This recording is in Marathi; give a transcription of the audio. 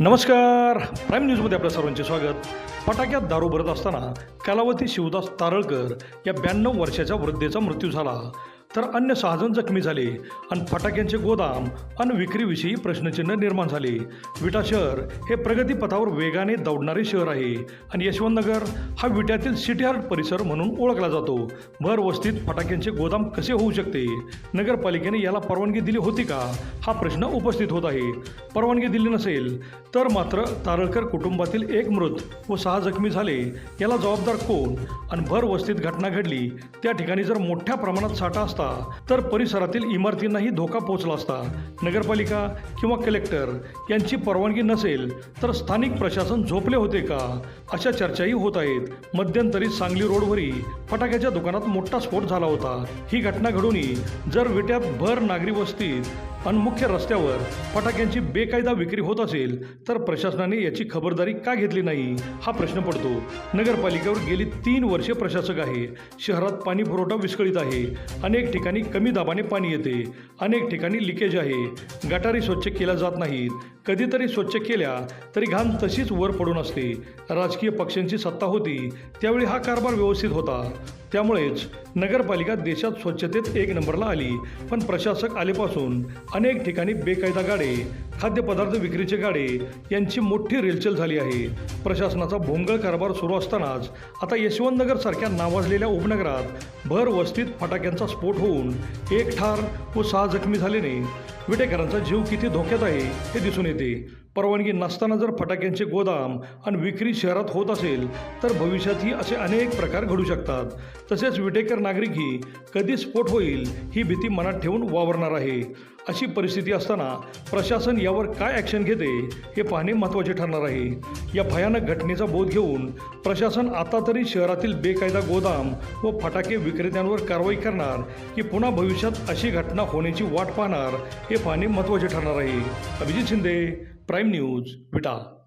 नमस्कार. प्राईम न्यूजमध्ये आपल्या सर्वांचे स्वागत. फटाक्यात दारू भरत असताना कलावती शिवदास तारळकर या ब्याण्णव वर्षाच्या वृद्धेचा मृत्यू झाला. तर अन्य सहाजण जखमी झाले आणि फटाक्यांचे गोदाम आणि विक्रीविषयी प्रश्नचिन्ह निर्माण झाले. विटा शहर हे प्रगतीपथावर वेगाने दौडणारे शहर आहे आणि यशवंतनगर हा विट्यातील सिटी हार्ट परिसर म्हणून ओळखला जातो. भर वस्तीत फटाक्यांचे गोदाम कसे होऊ शकते? नगरपालिकेने याला परवानगी दिली होती का? हा प्रश्न उपस्थित होत आहे. परवानगी दिली नसेल तर मात्र तारळकर कुटुंबातील एक मृत व सहा जखमी झाले याला जबाबदार कोण? आणि भर वस्तीत घटना घडली त्या ठिकाणी जर मोठ्या प्रमाणात साठा असता तर परिसरातील इमारतींनाही धोका पोहोचला असता. नगरपालिका किंवा कलेक्टर यांची परवानगी नसेल तर स्थानिक प्रशासन झोपले होते का? अशा चर्चाही होत आहेत. मध्यंतरी सांगली रोडवरही फटाक्याच्या दुकानात मोठा स्फोट झाला होता. ही घटना घडूनही जर विट्यात भर नागरी वस्तीत आणि मुख्य रस्त्यावर फटाक्यांची बेकायदा विक्री होत असेल तर प्रशासनाने याची खबरदारी का घेतली नाही? हा प्रश्न पडतो. नगरपालिकेवर गेली तीन वर्षे प्रशासक आहे. शहरात पाणी पुरवठा विस्कळीत आहे. अनेक ठिकाणी कमी दाबाने पाणी येते. अनेक ठिकाणी लिकेज आहे. गटारी स्वच्छ केल्या जात नाहीत. कधीतरी स्वच्छ केल्या तरी घाण तशीच वर पडून असते. राजकीय पक्षांची सत्ता होती. त्यावेळी हा कारभार व्यवस्थित होता. त्यामुळेच नगरपालिका देशात स्वच्छतेत एक नंबरला आली. पण प्रशासक आलेपासून अनेक ठिकाणी बेकायदा गाडे खाद्यपदार्थ विक्रीचे गाडे यांची मोठी रेलचेल झाली आहे. प्रशासनाचा भोंगळ कारभार सुरू असतानाच आता यशवंतनगरसारख्या नावाजलेल्या उपनगरात भर वस्तीत फटाक्यांचा स्फोट होऊन एक ठार व सहा जखमी झाल्याने विटेकरांचा जीव किती धोक्यात आहे हे दिसून येते. परवानगी नसताना जर फटाक्यांचे गोदाम आणि विक्री शहरात होत असेल तर भविष्यातही असे अनेक प्रकार घडू शकतात. तसेच विटेकर नागरिकही कधी स्फोट होईल ही भीती मनात ठेवून वावरणार आहे. अशी परिस्थिती असताना प्रशासन यावर काय ॲक्शन घेते हे पाहणे महत्त्वाचे ठरणार आहे. या भयानक घटनेचा बोध घेऊन प्रशासन आता तरी शहरातील बेकायदा गोदाम व फटाके विक्रेत्यांवर कारवाई करणार की पुन्हा भविष्यात अशी घटना होण्याची वाट पाहणार हे पाहणे महत्त्वाचे ठरणार आहे. Abhijit Shinde prime news Vita.